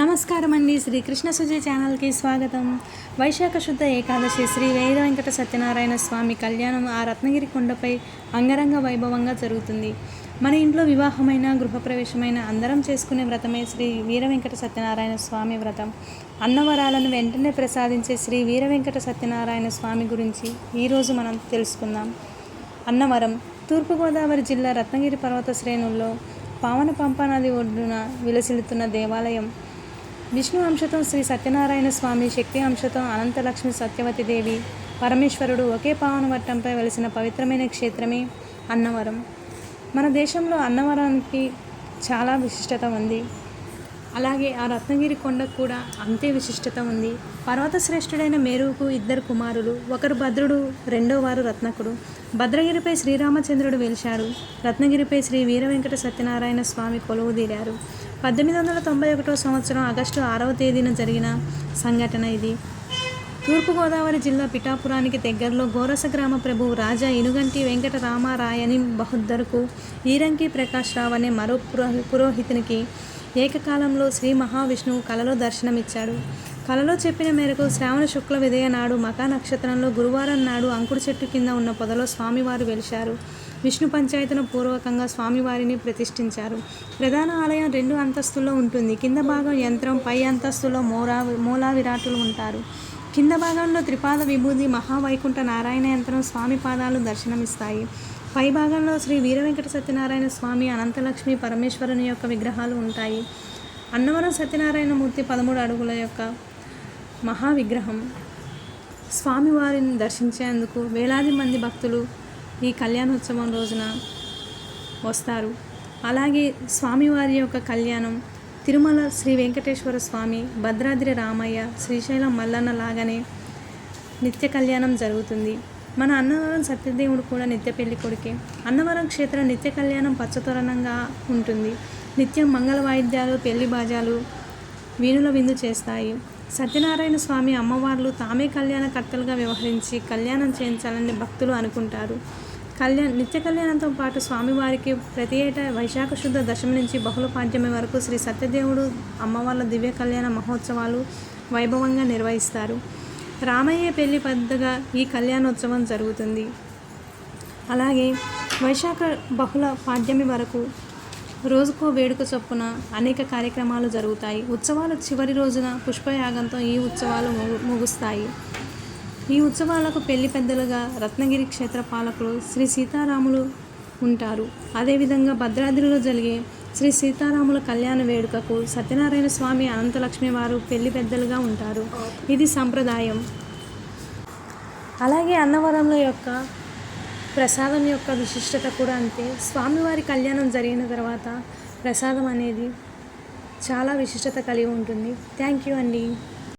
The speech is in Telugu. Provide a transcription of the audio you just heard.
నమస్కారం అండి శ్రీ కృష్ణ సుజయ్ ఛానల్కి స్వాగతం. వైశాఖ శుద్ధ ఏకాదశి శ్రీ వేద వెంకట సత్యనారాయణ స్వామి కళ్యాణం ఆ రత్నగిరి కొండపై అంగరంగ వైభవంగా జరుగుతుంది. మన ఇంట్లో వివాహమైన గృహప్రవేశమైన అందరం చేసుకునే వ్రతమే శ్రీ వీర వెంకట సత్యనారాయణ స్వామి వ్రతం. అన్నవరాలను వెంటనే ప్రసాదించే శ్రీ వీర వెంకట సత్యనారాయణ స్వామి గురించి ఈరోజు మనం తెలుసుకుందాం. అన్నవరం తూర్పుగోదావరి జిల్లా రత్నగిరి పర్వత శ్రేణుల్లో పావన పంపానది ఒడ్డున విలసిల్లుతున్న దేవాలయం విష్ణు అంశతో శ్రీ సత్యనారాయణ స్వామి శక్తి అంశతో అనంతలక్ష్మి సత్యవతి దేవి పరమేశ్వరుడు ఒకే పావన వట్టంపై వెలిసిన పవిత్రమైన క్షేత్రమే అన్నవరం. మన దేశంలో అన్నవరానికి చాలా విశిష్టత ఉంది. అలాగే ఆ రత్నగిరి కొండకు కూడా అంతే విశిష్టత ఉంది. పర్వత శ్రేష్ఠుడైన మేరుకు ఇద్దరు కుమారులు ఒకరు భద్రుడు రెండో వారు రత్నకుడు. భద్రగిరిపై శ్రీరామచంద్రుడు వెలిశారు రత్నగిరిపై శ్రీ వీర వెంకట సత్యనారాయణ స్వామి కొలువుదీరారు పద్దెనిమిది వందల తొంభై ఒకటో సంవత్సరం ఆగస్టు ఆరవ తేదీన జరిగిన సంఘటన ఇది. తూర్పుగోదావరి జిల్లా పిఠాపురానికి దగ్గరలో గోరస గ్రామ ప్రభువు రాజా ఇనుగంటి వెంకట రామారాయని బహుద్దరుకు ఈరంకి ప్రకాష్ రావు అనే మరో పురోహితునికి ఏకకాలంలో శ్రీ మహావిష్ణువు కలలో దర్శనమిచ్చాడు. కలలో చెప్పిన మేరకు శ్రావణ శుక్ల విదయ నాడు మకా నక్షత్రంలో గురువారం నాడు అంకుడు చెట్టు కింద ఉన్న పొదలో స్వామివారు వెలిశారు. విష్ణు పంచాయతను పూర్వకంగా స్వామివారిని ప్రతిష్ఠించారు. ప్రధాన ఆలయం రెండు అంతస్తుల్లో ఉంటుంది. కింద భాగం యంత్రం పై అంతస్తులో మోరా మూలా విరాటులు ఉంటారు. కింద భాగంలో త్రిపాద విభూది మహావైకుంఠ నారాయణ యంత్రం స్వామి పాదాలు దర్శనమిస్తాయి. పై భాగంలో శ్రీ వీరవెంకట సత్యనారాయణ స్వామి అనంతలక్ష్మి పరమేశ్వరుని యొక్క విగ్రహాలు ఉంటాయి. అన్నవరం సత్యనారాయణ మూర్తి పదమూడు అడుగుల యొక్క మహా విగ్రహం స్వామివారిని దర్శించేందుకు వేలాది మంది భక్తులు ఈ కళ్యాణోత్సవం రోజున వస్తారు. అలాగే స్వామివారి యొక్క కళ్యాణం తిరుమల శ్రీ వెంకటేశ్వర స్వామి భద్రాద్రి రామయ్య శ్రీశైలం మల్లన్న లాగానే నిత్య కళ్యాణం జరుగుతుంది. మన అన్నవరం సత్యదేవుడు కూడా నిత్య పెళ్ళి కొడుకే. అన్నవరం క్షేత్రం నిత్య కళ్యాణం పచ్చతోరణంగా ఉంటుంది. నిత్యం మంగళ వాయిద్యాలు పెళ్ళి బాజాలు వీణుల విందు చేస్తాయి. సత్యనారాయణ స్వామి అమ్మవార్లు తామే కళ్యాణకర్తలుగా వ్యవహరించి కళ్యాణం చేయించాలని భక్తులు అనుకుంటారు. కళ్యాణ్ నిత్య కళ్యాణంతో పాటు స్వామివారికి ప్రతి ఏటా వైశాఖ శుద్ధ దశమి నుంచి బహుళ పాడ్యమి వరకు శ్రీ సత్యదేవుడు అమ్మవార్ల దివ్య కళ్యాణ మహోత్సవాలు వైభవంగా నిర్వహిస్తారు. రామయ్య పెళ్ళి పెద్దగా ఈ కళ్యాణోత్సవం జరుగుతుంది. అలాగే వైశాఖ బహుళ పాడ్యమి వరకు రోజుకో వేడుక చొప్పున అనేక కార్యక్రమాలు జరుగుతాయి. ఉత్సవాల చివరి రోజున పుష్పయాగంతో ఈ ఉత్సవాలు ముగుస్తాయి. ఈ ఉత్సవాలకు పెళ్ళి పెద్దలుగా రత్నగిరి క్షేత్ర పాలకులు శ్రీ సీతారాములు ఉంటారు. అదేవిధంగా భద్రాద్రిలో జరిగే శ్రీ సీతారాముల కళ్యాణ వేడుకకు సత్యనారాయణ స్వామి అనంతలక్ష్మి వారు పెళ్ళి పెద్దలుగా ఉంటారు. ఇది సంప్రదాయం. అలాగే అన్నవరంలో యొక్క ప్రసాదం యొక్క విశిష్టత కూడా అంతే. స్వామివారి కళ్యాణం జరిగిన తర్వాత ప్రసాదం అనేది చాలా విశిష్టత కలిగి ఉంటుంది. థ్యాంక్ యూ అండి.